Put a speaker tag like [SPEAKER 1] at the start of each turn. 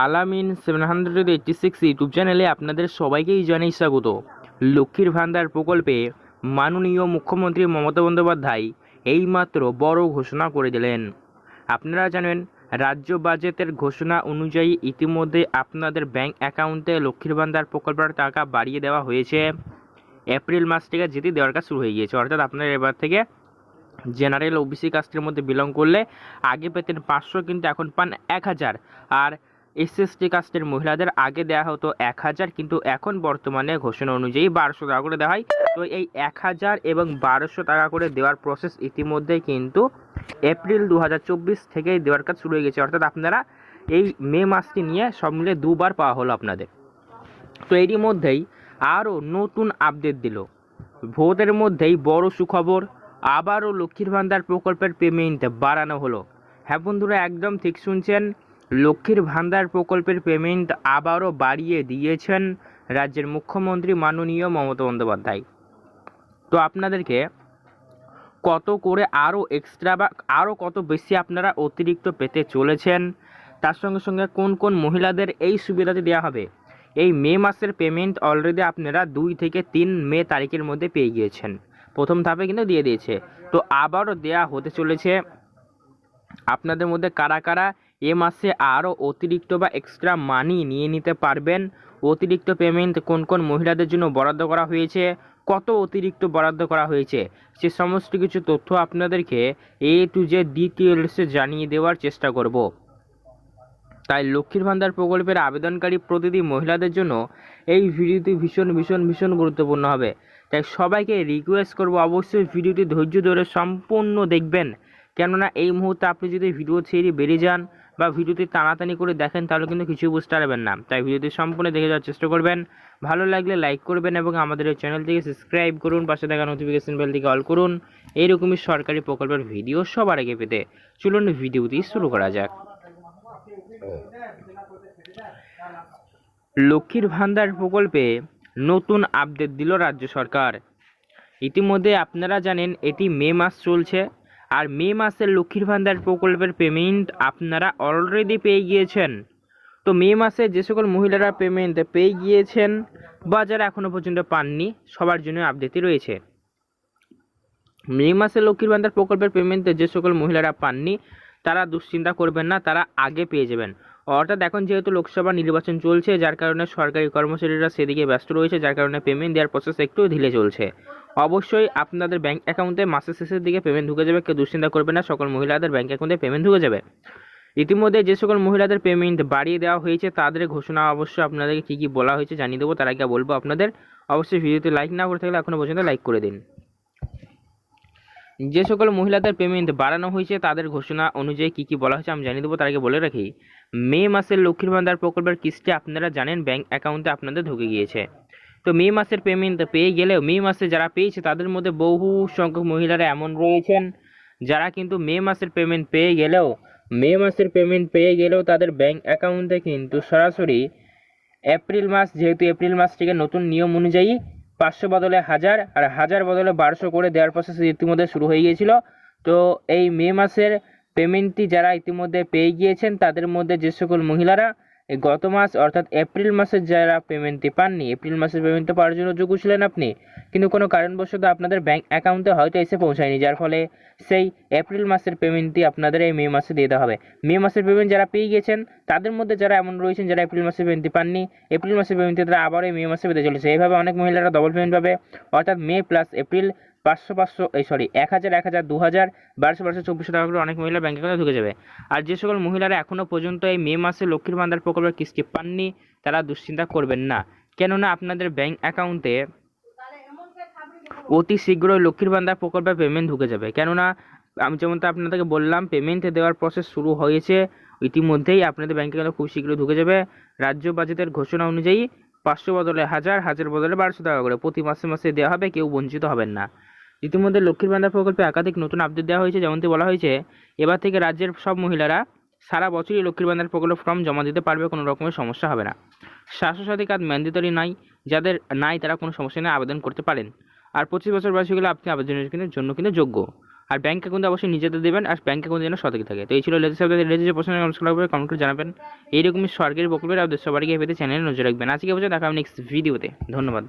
[SPEAKER 1] Alamin seven hundred eighty six YouTube চ্যানেলে আপনাদের সবাইকেই জানাই স্বাগত। লক্ষ্মীর ভান্ডার প্রকল্পে মাননীয় মুখ্যমন্ত্রী মমতা বন্দ্যোপাধ্যায় এইমাত্র বড় ঘোষণা করে দিলেন। আপনারা জানেন, রাজ্য বাজেটের ঘোষণা অনুযায়ী ইতিমধ্যে আপনাদের ব্যাংক অ্যাকাউন্টে লক্ষ্মীর ভান্ডার প্রকল্পের টাকা বাড়িয়ে দেওয়া হয়েছে। এপ্রিল মাস থেকে যেটি দেওয়ার কাজ শুরু হয়ে গিয়েছে। অর্থাৎ আপনারা এবার থেকে জেনারেল ওবিসি কাস্টের মধ্যে বিলং করলে আগে পেতেন পাঁচশো কিন্তু এখন পান এক হাজার। আর এসএসটি কাস্টের মহিলাদের আগে দেওয়া হতো এক হাজার, কিন্তু এখন বর্তমানে ঘোষণা অনুযায়ী বারোশো টাকা করে দেওয়া হয়। তো এই এক হাজার এবং বারোশো টাকা করে দেওয়ার প্রসেস ইতিমধ্যে কিন্তু এপ্রিল দু হাজার চব্বিশ থেকেই দেওয়ার কাজ শুরু হয়ে গেছে। অর্থাৎ আপনারা এই মে মাসটি নিয়ে সব মিলে দুবার পাওয়া হলো আপনাদের। তো এরই মধ্যেই আরও নতুন আপডেট দিল। ভোটের মধ্যেই বড় সুখবর, আবারও লক্ষ্মীর ভান্ডার প্রকল্পের পেমেন্ট বাড়ানো হলো। হ্যাঁ বন্ধুরা, একদম ঠিক শুনছেন। লক্ষ্মীর ভান্ডার প্রকল্পের পেমেন্ট আবারও বাড়িয়ে দিয়েছেন রাজ্যের মুখ্যমন্ত্রী মাননীয় মমতা বন্দ্যোপাধ্যায়। তো আপনাদেরকে কত করে আরও এক্সট্রা বা আরও কত বেশি আপনারা অতিরিক্ত পেতে চলেছেন, তার সঙ্গে সঙ্গে কোন কোন মহিলাদের এই সুবিধাটি দেওয়া হবে, এই মে মাসের পেমেন্ট অলরেডি আপনারা দুই থেকে তিন মে তারিখের মধ্যে পেয়ে গিয়েছেন। প্রথম ধাপে কিন্তু দিয়ে দিয়েছে। তো আবারও দেয়া হতে চলেছে। আপনাদের মধ্যে কারা কারা এ মাসে আরও অতিরিক্ত বা এক্সট্রা মানি নিয়ে নিতে পারবেন। অতিরিক্ত পেমেন্ট কোন কোন মহিলাদের জন্য বরাদ্দ করা হয়েছে, কত অতিরিক্ত বরাদ্দ করা হয়েছে, সে সমস্ত কিছু তথ্য আপনাদেরকে এ টু জে ডিটেলসে জানিয়ে দেওয়ার চেষ্টা করব। তাই লক্ষ্মীর ভান্ডার প্রকল্পের আবেদনকারী প্রতিটি মহিলাদের জন্য এই ভিডিওটি ভীষণ ভীষণ ভীষণ গুরুত্বপূর্ণ হবে। তাই সবাইকে রিকোয়েস্ট করব অবশ্যই ভিডিওটি ধৈর্য ধরে সম্পূর্ণ দেখবেন। কেননা এই মুহূর্তে আপনি যদি ভিডিও ছেড়ে বেরিয়ে যান বা ভিডিওটি টানাটানি করে দেখেন, তাহলে কিন্তু কিছু বুঝতে পারবেন না। তাই ভিডিওটি সম্পূর্ণ দেখে যাওয়ার চেষ্টা করবেন। ভালো লাগলে লাইক করবেন এবং আমাদের এই চ্যানেলটিকে সাবস্ক্রাইব করুন, পাশে থাকা নোটিফিকেশন বেলটিকে অল করুন। এইরকমই সরকারি প্রকল্পের ভিডিও সবার আগে পেতে চলুন ভিডিওটি শুরু করা যাক। লক্ষ্মীর ভান্ডার প্রকল্পে নতুন আপডেট দিল রাজ্য সরকার। ইতিমধ্যে আপনারা জানেন, এটি মে মাস চলছে। আর মে মাসের লক্ষ্মীর ভান্ডার প্রকল্পের পেমেন্ট আপনারা অলরেডি পেয়ে গিয়েছেন। তো মে মাসে যে সকল মহিলারা পেমেন্ট পেয়ে গিয়েছেন, বা যারা এখনও পর্যন্ত পাননি, সবার জন্য আপডেটই রয়েছে। মে মাসে লক্ষ্মীর ভান্ডার প্রকল্পের পেমেন্ট যে সকল মহিলারা পাননি, তারা দুশ্চিন্তা করবেন না, তারা আগে পেয়ে যাবেন। অর্থাৎ এখন যেহেতু লোকসভা নির্বাচন চলছে, যার কারণে সরকারি কর্মচারীরা সেদিকে ব্যস্ত রয়েছে, যার কারণে পেমেন্ট দেওয়ার প্রসেস একটু ঢিলে চলছে। অবশ্যই আপনাদের ব্যাঙ্ক অ্যাকাউন্টে মাসের শেষের দিকে পেমেন্ট ঢুকে যাবে, কেউ দুশ্চিন্তা করবে না, সকল মহিলাদের ব্যাঙ্ক অ্যাকাউন্টে পেমেন্ট ঢুকে যাবে। ইতিমধ্যে যে সকল মহিলাদের পেমেন্ট বাড়িয়ে দেওয়া হয়েছে, তাদের ঘোষণা অবশ্যই আপনাদেরকে কী কী বলা হয়েছে জানিয়ে দেবো, তার আগে বলব আপনাদের। অবশ্যই ভিডিওতে লাইক না করে থাকলে এখনও পর্যন্ত লাইক করে দিন। যে সকল মহিলাদের পেমেন্ট বাড়ানো হয়েছে, তাদের ঘোষণা অনুযায়ী কী কী বলা হয়েছে আমি জানিয়ে দেবো, তার আগে বলে রাখি, মে মাসের লক্ষ্মীর ভান্ডার প্রকল্পের কিস্তি আপনারা জানেন ব্যাংক অ্যাকাউন্টে আপনাদের ঢুকে গিয়েছে। তো মে মাসের পেমেন্ট পেয়ে গেলেও, মে মাসে যারা পেয়েছে, তাদের মধ্যে বহু সংখ্যক মহিলারা এমন রয়েছেন, যারা কিন্তু মে মাসের পেমেন্ট পেয়ে গেলেও, মে মাসের পেমেন্ট পেয়ে গেলেও তাদের ব্যাংক অ্যাকাউন্টে কিন্তু সরাসরি এপ্রিল মাস, যেহেতু এপ্রিল মাস থেকে নতুন নিয়ম অনুযায়ী পাঁচশো বদলে হাজার আর হাজার বদলে বারোশো করে দেওয়ার প্রসেস ইতিমধ্যে শুরু হয়ে গিয়েছিল। তো এই মে মাসের পেমেন্টটি যারা ইতিমধ্যে পেয়ে গিয়েছেন, তাদের মধ্যে যে সকল মহিলারা গত মাস, অর্থাৎ এপ্রিল মাসের যারা পেমেন্টটি পাননি, এপ্রিল মাসের পেমেন্টটা পাওয়ার জন্য যোগ্য ছিলেন আপনি। কিন্তু কোনো কারণবশত আপনাদের ব্যাংক অ্যাকাউন্টে হয়তো এসে পৌঁছায়নি, যার ফলে সেই এপ্রিল মাসের পেমেন্টটি আপনাদের এই মে মাসে দিয়ে দেওয়া হবে। মে মাসের পেমেন্ট যারা পেয়ে গেছেন তাদের মধ্যে যারা এমন রয়েছেন যারা এপ্রিল মাসের পেমেন্টটি পাননি, এপ্রিল মাসের পেমেন্টটি তারা আবার এই মে মাসে পেতে চলেছে। এইভাবে অনেক মহিলারা ডবল পেমেন্ট পাবে। অর্থাৎ মে প্লাস এপ্রিল পাঁচশো পাঁচশো, এই সরি এক হাজার এক হাজার, দু হাজার, বারোশো বারোশো, চব্বিশশো টাকা করে অনেক মহিলা ব্যাংক অ্যাকাউন্টে ঢুকে যাবে। আর যে সকল মহিলারা এখনও পর্যন্ত এই মে মাসে লক্ষ্মীর ভান্ডার প্রকল্পের কিস্তি পাননি, তারা দুশ্চিন্তা করবেন না। কেননা আপনাদের ব্যাংক অ্যাকাউন্টে অতি শীঘ্রই লক্ষ্মীর ভান্ডার প্রকল্পের পেমেন্ট ঢুকে যাবে। কেননা, আমি যেমন যেমনটা আপনাদেরকে বললাম পেমেন্ট দেওয়ার প্রসেস শুরু হয়েছে, ইতিমধ্যেই আপনাদের ব্যাংক অ্যাকাউন্টে খুব শীঘ্রই ঢুকে যাবে। রাজ্য বাজেটের ঘোষণা অনুযায়ী পাঁচশো বদলে হাজার হাজার বদলে বারোশো টাকা করে প্রতি মাসে মাসে দেওয়া হবে, কেউ বঞ্চিত হবেন না। ইতিমধ্যে লক্ষ্মীর ভান্ডার প্রকল্পে একাধিক নতুন আপডেট দেওয়া হয়েছে, যেমনটি বলা হয়েছে, এবার থেকে রাজ্যের সব মহিলারা সারা বছরই লক্ষ্মীর ভান্ডার প্রকল্প ফর্ম জমা দিতে পারবে, কোনো রকমের সমস্যা হবে না। স্বাস্থ্যসাথী কার্ড ম্যান্ডেটরি নাই, যাদের নাই তারা কোনো সমস্যা নেই, আবেদন করতে পারেন। আর পঁচিশ বছর বয়সী হলে আপনি আবেদনের কিন্তু- জন্য কিন্তু যোগ্য। আর ব্যাঙ্ক অ্যাকাউন্টে অবশ্যই নিজেদের দেবেন, আর ব্যাঙ্ক অ্যাকাউন্ট যেন সঠিক থাকে। তো এই ছিল লেটেস্ট আপডেট লেটেস্ট প্রশ্ন কমেন্ট করে জানাবেন। এইরকমই সরকারি প্রকল্পের আপনাদের সবাইকে পেতে চ্যানেলে নজর রাখবেন। আজকে বছর দেখা হবে নেক্সট ভিডিওতে ধন্যবাদ।